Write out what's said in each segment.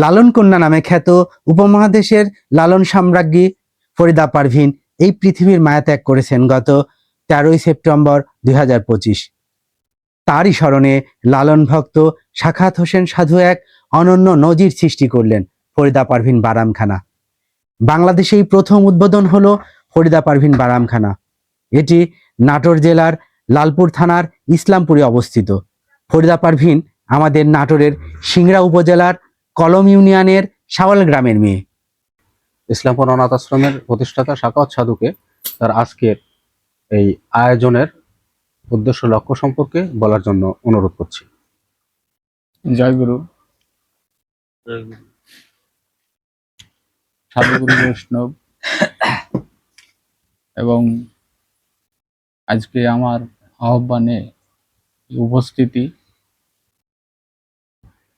লালন কন্যা নামে খ্যাত উপমহাদেশের লালন সাম্রাজ্ঞী ফরিদা পারভিন এই পৃথিবীর মায়া ত্যাগ করেছেন গত তেরোই সেপ্টেম্বর দুই হাজার পঁচিশ। তারই স্মরণে লালন ভক্ত সাখাত হোসেন সাধু এক অনন্য নজির সৃষ্টি করলেন ফরিদা পারভিন বারামখানা। বাংলাদেশেই প্রথম উদ্বোধন হলো ফরিদা পারভিন বারামখানা। এটি নাটোর জেলার লালপুর থানার ইসলামপুরে অবস্থিত। ফরিদা পারভিন আমাদের নাটোরের সিংড়া উপজেলার কলম ইউনিয়নের সাওয়াল গ্রামের মেয়ে। ইসলামপুর অনাথ আশ্রমের প্রতিষ্ঠাতা শাকাওয়াত সাধুকে তার আজকের এই আয়োজনের উদ্দেশ্য লক্ষ্য সম্পর্কে বলার জন্য অনুরোধ করছি। জয় গুরু। সাধুগুরু বৈষ্ণব। এবং আজকে আমার আহ্বানে উপস্থিতি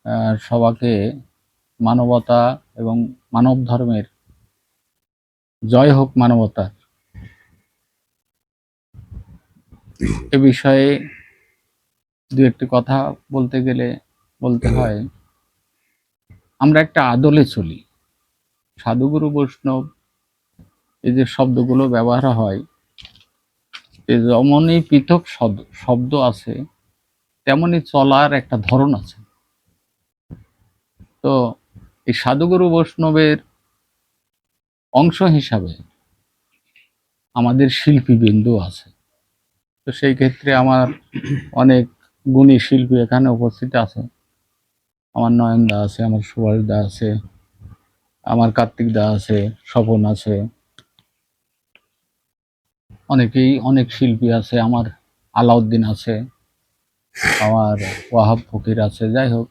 আহ, সবাকে মানবতা এবং মানব ধর্মের। জয় হোক মানবতার এ বিষয়ে দু একটি কথা বলতে গেলে বলতে হয়, আমরা একটা আদলে চলি। সাধুগুরু বৈষ্ণব, এই যে শব্দগুলো ব্যবহার হয়, এ যেমনই পৃথক শব্দ- শব্দ আছে, তেমনই চলার একটা ধরন আছে। তো এই সাধুগুরু বৈষ্ণবের অংশ হিসাবে আমাদের শিল্পী বিন্দু আছে। তো সেই ক্ষেত্রে আমার অনেক গুণী শিল্পী এখানে উপস্থিত আছে। আমার নয়ন দা আছে, আমার সুভাষ দা আছে, আমার কার্তিক দা আছে, স্বপন আছে। অনেকেই অনেক শিল্পী আছে, আমার আলাউদ্দিন আছে, আমার ওয়াহাব ফকির আছে, যাই হোক,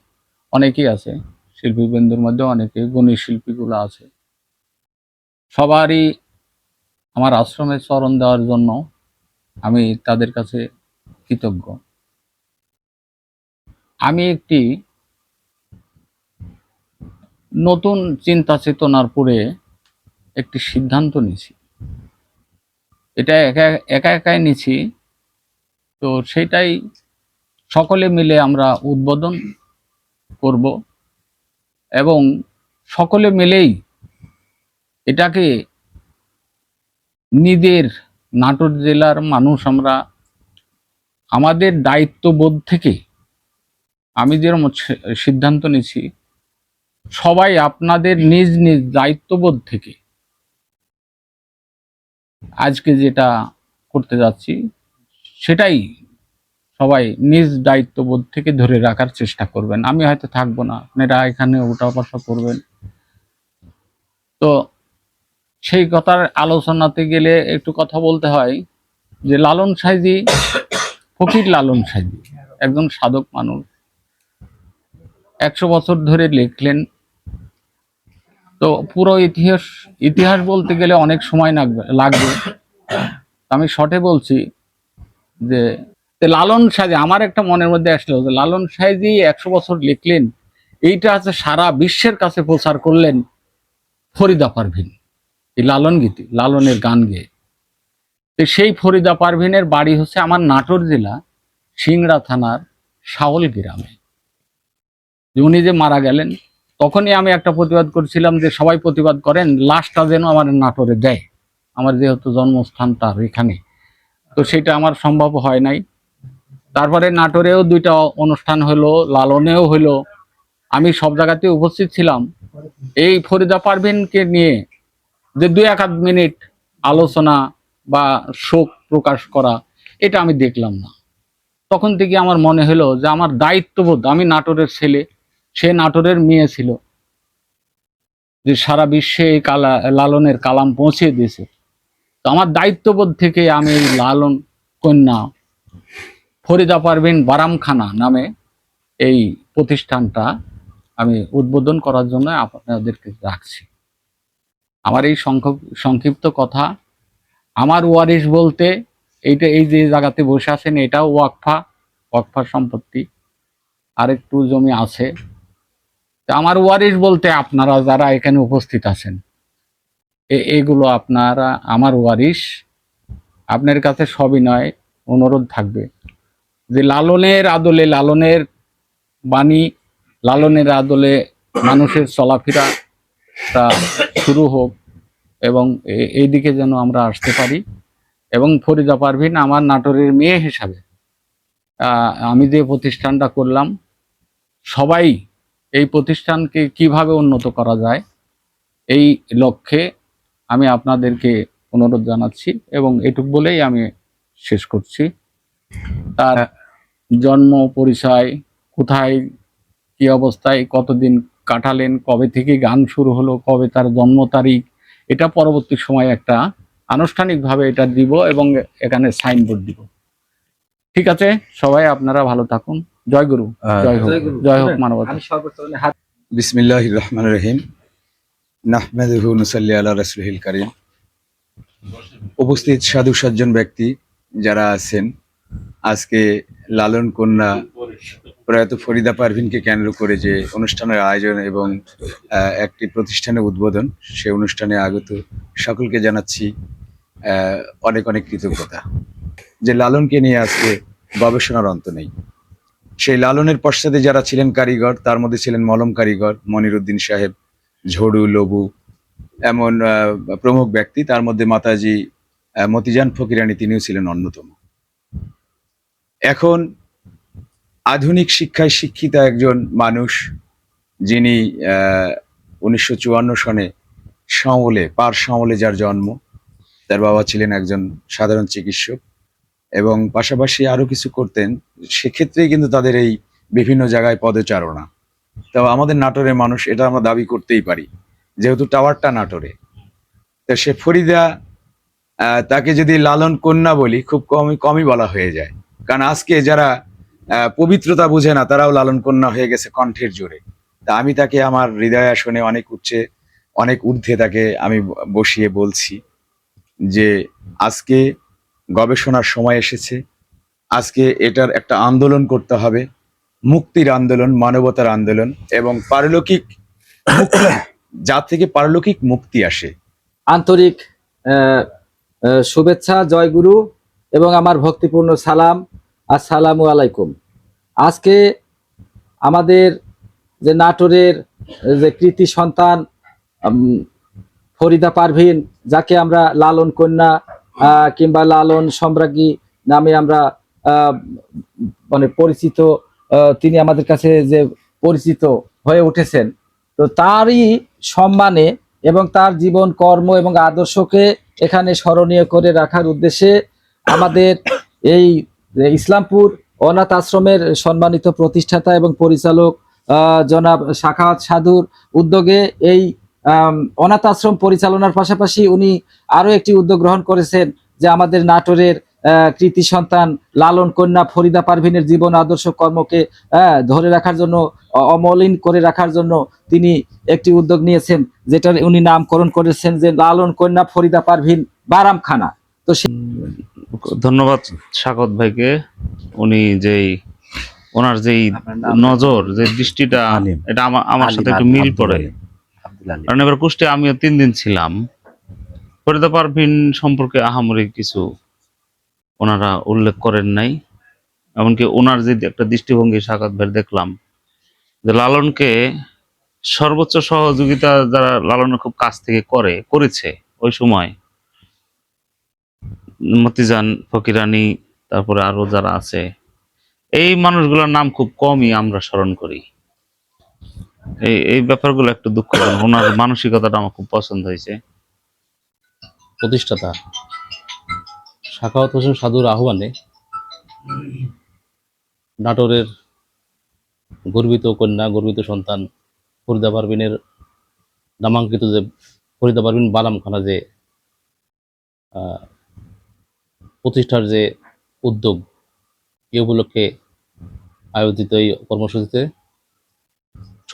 অনেকেই আছে। শিল্পীবৃন্দুর মধ্যে অনেকে গুণী শিল্পীগুলো আছে। সবারই আমার আশ্রমে চরণ দেওয়ার জন্য আমি তাদের কাছে কৃতজ্ঞ। আমি একটি নতুন চিন্তা চেতনার পরে একটি সিদ্ধান্ত নিছি এটা একা একা একাই নিছি তো সেটাই সকলে মিলে আমরা উদ্বোধন করব। এবং সকলে মিলেই এটাকে নিজের নাটোর জেলার মানুষ আমরা, আমাদের দায়িত্ববোধ থেকে আমি যেরকম সিদ্ধান্ত নিছি সবাই আপনাদের নিজ নিজ দায়িত্ববোধ থেকে আজকে যেটা করতে যাচ্ছি, সেটাই সবাই নিজ দায়িত্ববোধ থেকে ধরে রাখার চেষ্টা করবেন। আমি হয়তো থাকব না, আপনারা এখানে ওটা বসা করবেন। তো সেই কথার আলোচনাতে গেলে একটু কথা বলতে হয় যে লালন সাইজি ফকির লালন সাইজি একজন সাধক মানুষ। একশো বছর ধরে লিখলেন। তো পুরো ইতিহাস ইতিহাস বলতে গেলে অনেক সময় লাগবে। লাগবে আমি শর্টে বলছি যে লালন সাহেজি আমার একটা মনের মধ্যে আসলো যে লালন সাহেজি একশো বছর লিখলেন, এইটা আছে সারা বিশ্বের কাছে প্রচার করলেন ফরিদা পারভিন, এই লালন গীতি, লালনের গান গেয়ে। সেই ফরিদা পারভিনের বাড়ি হচ্ছে আমার নাটোর জেলা, সিংড়া থানার শাওল গ্রামে। উনি যে মারা গেলেন, তখনই আমি একটা প্রতিবাদ করছিলাম যে সবাই প্রতিবাদ করেন, লাশটা যেন আমার নাটোরে দেয়, আমার যেহেতু জন্মস্থান তার এখানে। তো সেটা আমার সম্ভব হয় নাই। তারপরে নাটোরেও দুইটা অনুষ্ঠান হলো, লালনেও হলো। আমি সব জায়গাতে উপস্থিত ছিলাম। এই ফরিদা পারভিনকে নিয়ে যে দুই এক আধ মিনিট আলোচনা বা শোক প্রকাশ করা, এটা আমি দেখলাম না। তখন থেকে আমার মনে হলো যে আমার দায়িত্ববোধ, আমি নাটোরের ছেলে, সে নাটোরের মেয়ে ছিল। যে সারা বিশ্বে এই কালা, লালনের কালাম পৌঁছে দিয়েছে। তো আমার দায়িত্ববোধ থেকে আমি লালন কন্যা ফরিদা পারভিন বারামখানা নামে এই প্রতিষ্ঠানটা আমি উদ্বোধন করার জন্য আপনাদেরকে রাখছি। আমার এই সংক্ষিপ- সংক্ষিপ্ত কথা, আমার ওয়ারিশ বলতে এইটা, এই যে জায়গাতে বসে আছেন, এটাও ওয়াকফা ওয়াকফা সম্পত্তি, আরেকটু জমি আছে। আমার ওয়ারিশ বলতে আপনারা যারা এখানে উপস্থিত আছেন এগুলো আপনারা, আমার ওয়ারিশ, আপনার কাছে সবিনয় অনুরোধ থাকবে। যে লালনের আদলে লালনের বাণী, লালনের আদলে মানুষের চলাফেরাটা শুরু হোক এবং এই দিকে যেন আমরা আসতে পারি। এবং ফরিদা পারভিন আমার নাটোরের মেয়ে হিসাবে আমি যে প্রতিষ্ঠানটা করলাম, সবাই এই প্রতিষ্ঠানকে কীভাবে উন্নত করা যায়, এই লক্ষ্যে আমি আপনাদেরকে অনুরোধ জানাচ্ছি এবং এটুক বলেই আমি শেষ করছি। তার জন্ম পরিচয় কোথায় কি অবস্থায় কতদিন কাটালেন কবে থেকে গান শুরু হলো কবে তার জন্ম তারিখ এটা পরবর্তী সময় একটা আনুষ্ঠানিকভাবে এটা দিব এবং এখানে সাইনবোর্ড দিব। ঠিক আছে? সবাই আপনারা ভালো থাকুন। জয় গুরু। জয় হোক। জয় হোক মানবতা। বিসমিল্লাহ রহমান রহিম। নাহমেদহু নুসাল্লি আল্লাহ রসুলহিল করিম। উপস্থিত সাধু সজ্জন ব্যক্তি যারা আছেন আজকে লালন কন্যা প্রয়াত ফরিদা পারভিনকে কেন্দ্র করে যে অনুষ্ঠানের আয়োজন এবং একটি প্রতিষ্ঠানের উদ্বোধন সেই অনুষ্ঠানে আগত সকলকে জানাচ্ছি অনেক অনেক কৃতজ্ঞতা। যে লালনকে নিয়ে আজকে গবেষণার অন্ত নেই। সেই লালনের পশ্চাতে যারা ছিলেন কারিগর, তার মধ্যে ছিলেন মলম কারিগর, মনিরুদ্দিন সাহেব, ঝড়ু, লবু, এমন প্রমুখ ব্যক্তি, তার মধ্যে মাতাজি মতিজান ফকিরানি, তিনিও ছিলেন অন্যতম। এখন আধুনিক শিক্ষায় শিক্ষিত একজন মানুষ যিনি উনিশশো চুয়ান্ন সনে সাঁওলে পার সাঁওলে যার জন্ম, তার বাবা ছিলেন একজন সাধারণ চিকিৎসক এবং পাশাপাশি আরও কিছু করতেন, সেক্ষেত্রেই কিন্তু তাদের এই বিভিন্ন জায়গায় পদচারণা তো আমাদের নাটোরের মানুষ এটা আমরা দাবি করতেই পারি, যেহেতু টাওয়ারটা নাটোরে। তো সে ফরিদা তাকে যদি লালন কন্যা বলি, খুব কমই কমই বলা হয়ে যায়। কারণ আজকে যারা পবিত্রতা বুঝে না, তারাও লালন কন্যা হয়ে গেছে কণ্ঠের জোরে। তা আমি তাকে আমার হৃদয় আসনে অনেক উচ্চে অনেক ঊর্ধ্বে তাকে আমি বসিয়ে বলছি যে, আজকে গবেষণার সময় এসেছে, আজকে এটার একটা আন্দোলন করতে হবে, মুক্তির আন্দোলন, মানবতার আন্দোলন এবং পারলৌকিক যা থেকে পারলৌকিক মুক্তি আসে। আন্তরিক শুভেচ্ছা, জয়গুরু এবং আমার ভক্তিপূর্ণ সালাম। আসসালামু আলাইকুম। আজকে আমাদের যে নাটোরের যে কৃতি সন্তান ফরিদা পারভিন, যাকে আমরা লালন কন্যা কিংবা লালন সম্রাজ্ঞী নামে আমরা মানে পরিচিত তিনি আমাদের কাছে যে পরিচিত হয়ে উঠেছেন, তো তারই সম্মানে এবং তার জীবন কর্ম এবং আদর্শকে এখানে স্মরণীয় করে রাখার উদ্দেশ্যে আমাদের এই ইসলামপুর অনাথ আশ্রমের সম্মানিত প্রতিষ্ঠাতা এবং পরিচালক জনাব শাখাওয়াত সাধুর উদ্যোগে এই অনাথ আশ্রম পরিচালনার পাশাপাশি উনি আরও একটি উদ্যোগ গ্রহণ করেছেন যে আমাদের নাটোরের কৃতি সন্তান লালন কন্যা ফরিদা পারভিনের জীবন আদর্শ কর্মকে ধরে রাখার জন্য অমলিন করে রাখার জন্য তিনি একটি উদ্যোগ নিয়েছেন, যেটার উনি নামকরণ করেছেন যে লালন কন্যা ফরিদা পারভিন বারামখানা। তো সে ধন্যবাদ স্বাগত ভাইকে। উনি যেই ওনার যেই নজর যে দৃষ্টিটা এটা আমার আমার সাথে একটু মিল পড়ে। কারণ এবার কুষ্টে আমিও তিন দিন ছিলাম। ফরিদা পারভিন সম্পর্কে আহামরি কিছু ওনারা উল্লেখ করেন নাই। এমনকি ওনার যে একটা দৃষ্টিভঙ্গি সাকাত ভাই দেখলাম যে লালনকে সর্বোচ্চ সহযোগিতা যারা লালনের খুব কাছ থেকে করে করেছে ওই সময় মতিজান, ফকিরানি, তারপরে আরও যারা আছে, এই মানুষগুলোর নাম খুব কমই আমরা স্মরণ করি। এই এই ব্যাপারগুলো একটু দুঃখজনক ওনার মানসিকতাটা আমার খুব পছন্দ হয়েছে। প্রতিষ্ঠাতা শাখাওয়াত হোসেন সাধুর আহ্বানে নাটোরের গর্বিত কন্যা, গর্বিত সন্তান ফরিদা পারভিনের নামাঙ্কিত যে, ফরিদা পারভিন বালামখানা যে প্রতিষ্ঠার যে উদ্যোগ, এ উপলক্ষে আয়োজিত এই কর্মসূচিতে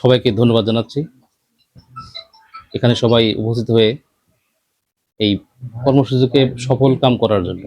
সবাইকে ধন্যবাদ জানাচ্ছি। এখানে সবাই উপস্থিত হয়ে এই কর্মসূচিকে সফল কাম করার জন্য।